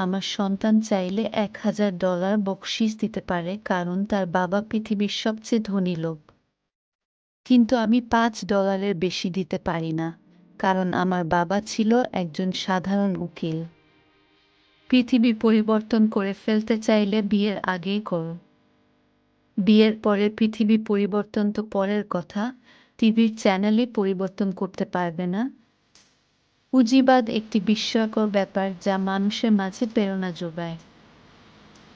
আমার সন্তান চাইলে এক হাজার ডলার বকশিস দিতে পারে, কারণ তার বাবা পৃথিবীর সবচেয়ে ধনী লোক। কিন্তু আমি পাঁচ ডলারের বেশি দিতে পারি না, কারণ আমার বাবা ছিল একজন সাধারণ উকিল। পৃথিবী পরিবর্তন করে ফেলতে চাইলে বিয়ের আগেই কর। বিয়ের পরে পৃথিবী পরিবর্তন তো পরের কথা, টিভির চ্যানেলে পরিবর্তন করতে পারবে না। পুঁজিবাদ একটি বিস্ময়কর ব্যাপার যা মানুষের মাঝে প্রেরণা যোগায়।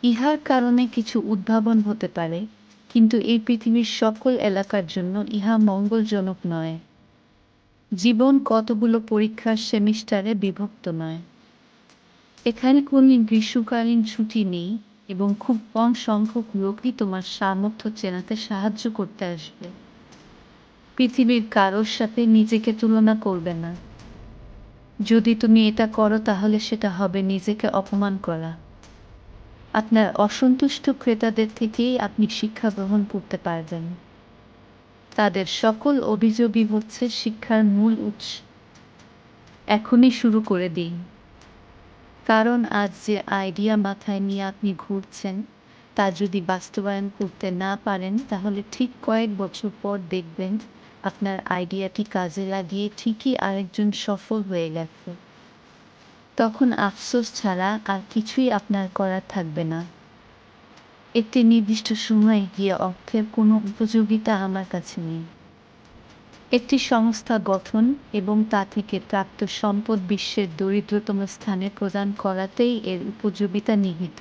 ইহার কারণে কিছু উদ্ভাবন হতে পারে, কিন্তু এই পৃথিবীর সকল এলাকার জন্য ইহা মঙ্গলজনক নয়। জীবন কতগুলো পরীক্ষার সেমিস্টারে বিভক্ত নয়। এখানে কোনো গ্রীষ্মকালীন ছুটি নেই এবং খুব কম সংখ্যক লোকই তোমার সামর্থ্য চেনাতে সাহায্য করতে আসবে। পৃথিবীর কারোর সাথে নিজেকে তুলনা করবে না। যদি তুমি এটা করো, তাহলে সেটা হবে নিজেকে অপমান করা। আপনার অসন্তুষ্ট ক্রেতাদের থেকেই আপনি শিক্ষা গ্রহণ করতে পারবেন। তাদের সকল অভিযোগই হচ্ছে শিক্ষার মূল উৎস। এখনই শুরু করে দিই কারণ আজ যে আইডিয়া মাথায় নিয়ে আপনি ঘুরছেন, তা যদি বাস্তবায়ন করতে না পারেন, তাহলে ঠিক কয়েক বছর পর দেখবেন আপনার আইডিয়াটি কাজে লাগিয়ে ঠিকই আরেকজন সফল হয়ে গেছে। তখন আফসোস ছাড়া আর কিছুই আপনার করার থাকবে না। একটি নির্দিষ্ট সময়ে গিয়ে অর্থের কোনো উপযোগিতা আমার কাছে নেই। একটি সংস্থা গঠন এবং তা থেকে প্রাপ্ত সম্পদ বিশ্বের দরিদ্রতম স্থানে প্রদান করাতেই এর উপযোগিতা নিহিত।